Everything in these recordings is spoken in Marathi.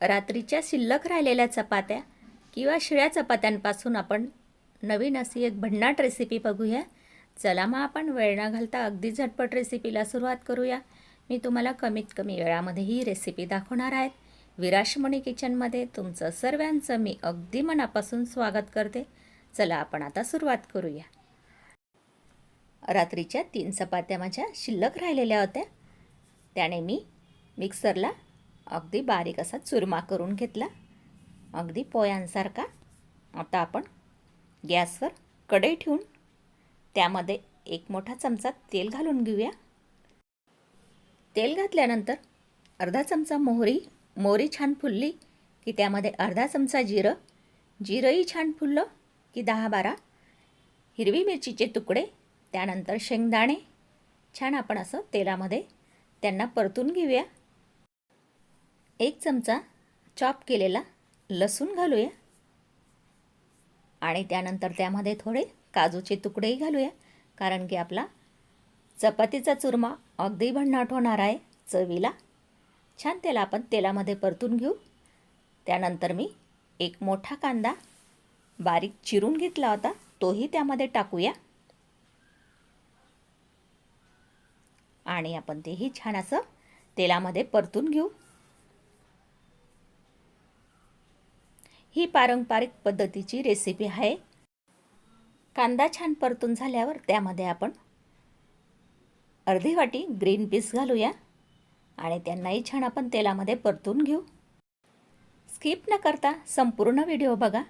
रात्रीच्या शिल्लक राहिलेल्या चपात्या किंवा शिळ्या चपात्यांपासून आपण नवीन अशी एक भन्नाट रेसिपी बघूया. चला मग आपण वेळ न घालता अगदी झटपट रेसिपीला सुरुवात करूया. मी तुम्हाला कमीत कमी वेळामध्ये ही रेसिपी दाखवणार आहे विराशमणी किचनमध्ये तुमचं सर्वांचं मी अगदी मनापासून स्वागत करते. चला आपण आता सुरुवात करूया. रात्रीच्या तीन चपात्या माझ्या शिल्लक राहिलेल्या होत्या. त्याने मी मिक्सरला अगदी बारीक असा चुरमा करून घेतला. अगदी पोयांसारखा आता आपण गॅसवर कढई ठेवून त्यामध्ये एक मोठा चमचा तेल घालून घेऊया. तेल घातल्यानंतर अर्धा चमचा मोहरी मोहरी छान फुलली की त्यामध्ये अर्धा चमचा जिरं. जिरंही छान फुललं की दहा बारा. हिरवी मिरचीचे तुकडे त्यानंतर शेंगदाणे. छान आपण असं तेलामध्ये त्यांना परतून घेऊया. एक चमचा चॉप केलेला लसूण घालूया. आणि त्यानंतर त्यामध्ये थोडे काजूचे तुकडेही घालूया. कारण की आपला चपातीचा चुरमा अगदी भन्नाट होणार आहे चवीला. छान त्याला आपण तेलामध्ये परतून घेऊ. त्यानंतर मी एक मोठा कांदा बारीक चिरून घेतला होता. तोही त्यामध्ये टाकूया. आणि आपण तेही छान असं तेलामध्ये परतून घेऊ. ही पारंपरिक पद्धतीची रेसिपी आहे. कांदा छान परतून झाल्यावर त्यामध्ये आपण अर्धी वाटी ग्रीन पीस घालूया आणि त्यांनाही छान आपण तेलामध्ये परतून घेऊ. स्किप न करता संपूर्ण व्हिडिओ बघा.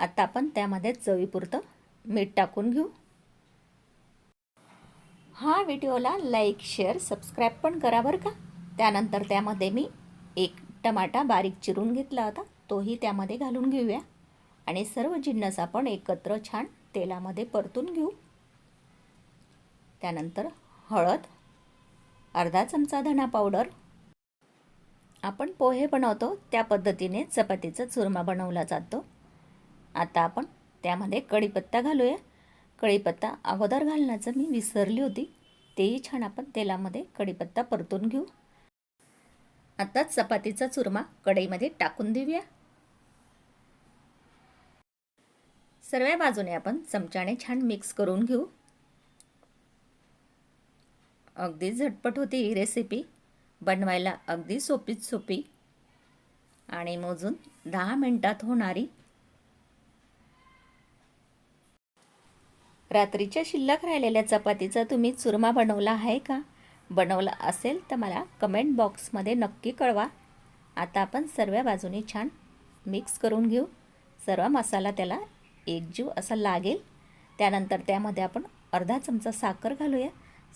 आता आपण त्यामध्ये चवीपुरतं मीठ टाकून घेऊ. हा व्हिडिओला लाईक शेअर सबस्क्राईब पण करा बरं का. त्यानंतर त्यामध्ये मी एक टमाटा बारीक चिरून घेतला होता. तोही त्यामध्ये घालून घेऊया. आणि सर्व जिन्नस आपण एकत्र छान तेलामध्ये परतून घेऊ. त्यानंतर हळद अर्धा चमचा धना पावडर. आपण पोहे बनवतो त्या पद्धतीने चपातीचा चुरमा बनवला जातो. आता आपण त्यामध्ये कढीपत्ता घालूया. कढीपत्ता अगोदर घालण्याचं मी विसरली होती. तेही छान आपण तेलामध्ये कढीपत्ता परतून घेऊ. आता चपातीचा चुरमा कढईमध्ये टाकून देऊया. सर्व बाजूने आपण चमच्याने छान मिक्स करून घेऊ. अगदी झटपट होती ही रेसिपी बनवायला अगदी सोपीच सोपी. आणि मोजून दहा मिनटात होणारी. रात्रीच्या शिल्लक राहिलेल्या चपातीचा तुम्ही चुरमा बनवला आहे का? बनवला असेल तर मला कमेंट बॉक्समध्ये नक्की कळवा. आता आपण सर्व बाजूने छान मिक्स करून घेऊ. सर्व मसाला त्याला एकजीव असा लागेल. त्यानंतर त्यामध्ये आपण अर्धा चमचा साखर घालूया.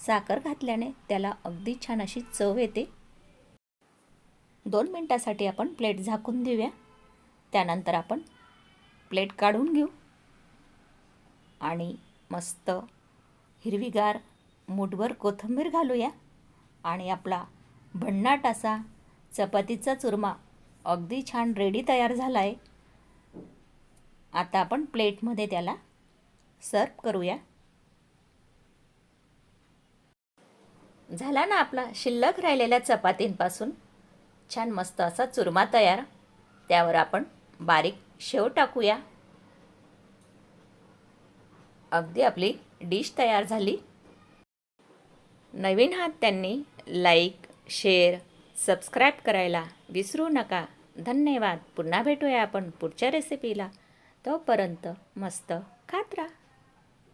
साखर घातल्याने त्याला अगदी छान अशी चव येते. दोन मिनटासाठी आपण प्लेट झाकून देऊया. त्यानंतर आपण प्लेट काढून घेऊ. आणि मस्त हिरवीगार मुठभर कोथिंबीर घालूया. आणि आपला भन्नाट असा चपातीचा चुरमा अगदी छान रेडी तयार झाला आहे आता आपण प्लेटमध्ये त्याला सर्व करूया. झाला ना आपला शिल्लक राहिलेल्या चपातींपासून? छान मस्त असा चुरमा तयार. त्यावर आपण बारीक शेव टाकूया. अगदी आपली डिश तयार झाली. नवीन हात त्यांनी लाईक शेअर सबस्क्राईब करायला विसरू नका. धन्यवाद. पुन्हा भेटूया आपण पुढच्या रेसिपीला. तोपर्यंत मस्त खात राहा.